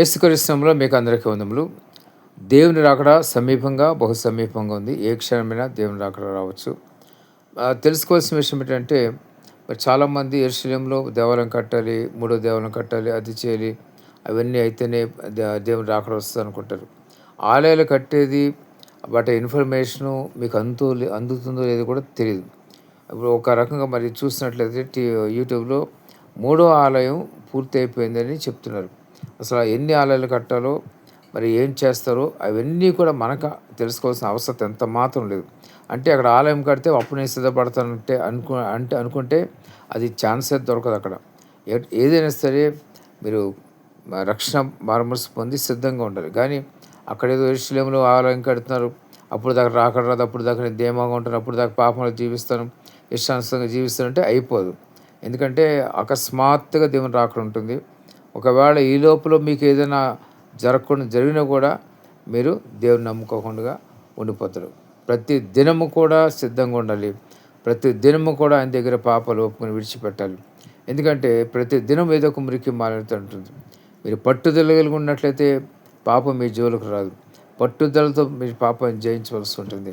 ఏసుకరిశ్రమంలో మీకు అందరికీ వందములు. దేవుని రాకడ సమీపంగా బహు సమీపంగా ఉంది. ఏ క్షణమైనా దేవుని రాకడ రావచ్చు. తెలుసుకోవాల్సిన విషయం ఏంటంటే మరి చాలామంది ఎరుశల్యంలో దేవాలయం కట్టాలి మూడో దేవాలయం కట్టాలి అది చేయాలి అవన్నీ అయితేనే దేవుని రాకడ వస్తుంది అనుకుంటారు. ఆలయాలు కట్టేది వాటి ఇన్ఫర్మేషను మీకు అందుతో అందుతుందో లేదో కూడా తెలియదు ఇప్పుడు ఒక రకంగా మరి చూసినట్లయితే యూట్యూబ్లో మూడో ఆలయం పూర్తి అయిపోయిందని చెప్తున్నారు. అసలు ఎన్ని ఆలయాలు కట్టాలో మరి ఏం చేస్తారో అవన్నీ కూడా మనకు తెలుసుకోవాల్సిన అవసరం ఎంత మాత్రం లేదు. అంటే అక్కడ ఆలయం కడితే అప్పుడు నేను సిద్ధపడతానంటే అనుకు అంటే అనుకుంటే అది ఛాన్సే దొరకదు అక్కడ. ఏదైనా సరే మీరు రక్షణ మార్మర్స్ పొంది సిద్ధంగా ఉండాలి. కానీ అక్కడ ఏదో ఇష్టలేములో ఆలయం కడుతున్నారు. అప్పుడు దాకా రాకడ రాదు అప్పుడు దాకా నేను ధీమాగా ఉంటాను అప్పుడు దాకా పాపంలో జీవిస్తాను ఇష్టానుసంగా జీవిస్తానంటే అయిపోదు. ఎందుకంటే అకస్మాత్తుగా దేవుని రాకడ ఉంటుంది. ఒకవేళ ఈ లోపల మీకు ఏదైనా జరగకుండా జరిగినా కూడా మీరు దేవుని నమ్ముకోకుండా ఉండిపోతారు. ప్రతి దినము కూడా సిద్ధంగా ఉండాలి. ప్రతి దినము కూడా ఆయన దగ్గర పాపాలు ఒప్పుకొని విడిచిపెట్టాలి. ఎందుకంటే ప్రతి దినం ఏదో ఒక మురికి మారుతుంటుంది మీరు పట్టుదల కలిగి ఉన్నట్లయితే పాపం మీ జోలికి రాదు. పట్టుదలతో మీరు పాపం జయించవలసి ఉంటుంది.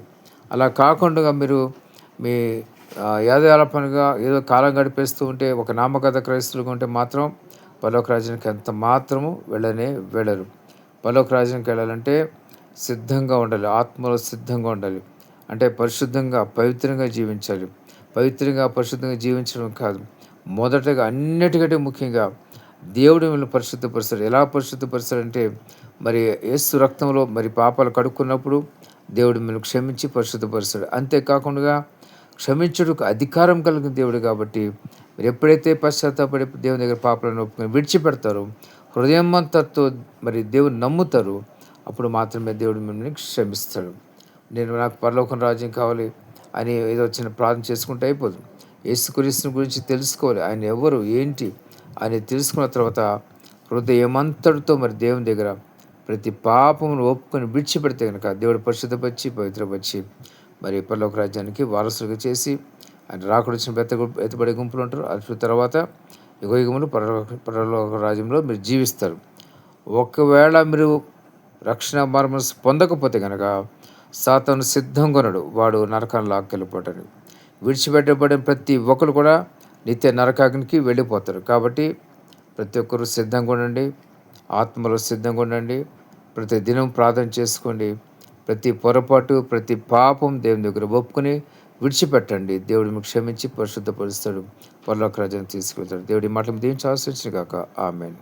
అలా కాకుండా మీరు మీ యాదయాలపనగా ఏదో కాలం గడిపేస్తూ ఉంటే ఒక నామకథ క్రైస్తులుగా ఉంటే మాత్రం పలోక రాజ్యానికి ఎంత మాత్రము వెళ్ళనే వెళ్ళరు. పలోక రాజ్యానికి వెళ్ళాలంటే సిద్ధంగా ఉండాలి. ఆత్మలో సిద్ధంగా ఉండాలి. అంటే పరిశుద్ధంగా పవిత్రంగా జీవించాలి. పవిత్రంగా పరిశుద్ధంగా జీవించడం కాదు. మొదటగా అన్నిటికంటే ముఖ్యంగా దేవుడు మిమ్మల్ని పరిశుద్ధపరుస్తాడు. ఎలా పరిశుద్ధపరుస్తాడంటే మరి ఏసు రక్తంలో మరి పాపాలు కడుక్కున్నప్పుడు దేవుడు మిమ్మల్ని క్షమించి పరిశుద్ధపరుస్తాడు. అంతేకాకుండా క్షమించుటకు అధికారం కలిగిన దేవుడు కాబట్టి మీరు ఎప్పుడైతే పశ్చాత్తాపడి దేవుని దగ్గర పాపలను ఒప్పుకొని విడిచిపెడతారో హృదయం అంతతో మరి దేవుని నమ్ముతారు అప్పుడు మాత్రమే దేవుడు మిమ్మల్ని క్షమిస్తాడు. నేను నాకు పరలోకం రాజ్యం కావాలి అని ఏదో చిన్న ప్రార్థన చేసుకుంటే అయిపోదు. యేసుక్రీస్తుని గురించి తెలుసుకోవాలి. ఆయన ఎవరు ఏంటి అని తెలుసుకున్న తర్వాత హృదయమంతటితో మరి దేవుని దగ్గర ప్రతి పాపమును ఒప్పుకొని విడిచిపెడితే కనుక దేవుడు పరిశుద్ధపరిచి పవిత్రపరిచి మరి పరలోక రాజ్యానికి వారసులుగా చేసి ఆయన రాకుడిచ్చిన పెద్ద ఎత్తుబడి గుంపులు ఉంటారు. అది తర్వాత యుగయుగములు పరలోక పరలోక రాజ్యంలో మీరు జీవిస్తారు. ఒకవేళ మీరు రక్షణ మార్మస్ పొందకపోతే కనుక సాతను సిద్ధంగా ఉన్నాడు. వాడు నరకాన్ని లాక్కెళ్ళిపోతాడు విడిచిపెట్టబడిన ప్రతి ఒక్కరు కూడా నిత్య నరకాగ్నికి వెళ్ళిపోతారు. కాబట్టి ప్రతి ఒక్కరు సిద్ధంగా ఉండండి. ఆత్మలో సిద్ధంగా ఉండండి. ప్రతి దినం ప్రార్థన చేసుకోండి. ప్రతి పొరపాటు ప్రతి పాపం దేవుని దగ్గర ఒప్పుకొని విడిచిపెట్టండి. దేవుడు మీకు క్షమించి పరిశుద్ధపరుస్తాడు. పరలోక రాజ్యాన్ని తీసుకెళ్తాడు. దేవుడి మాటలు దీవించి ఆశ్రయించిన కాక ఆమెను.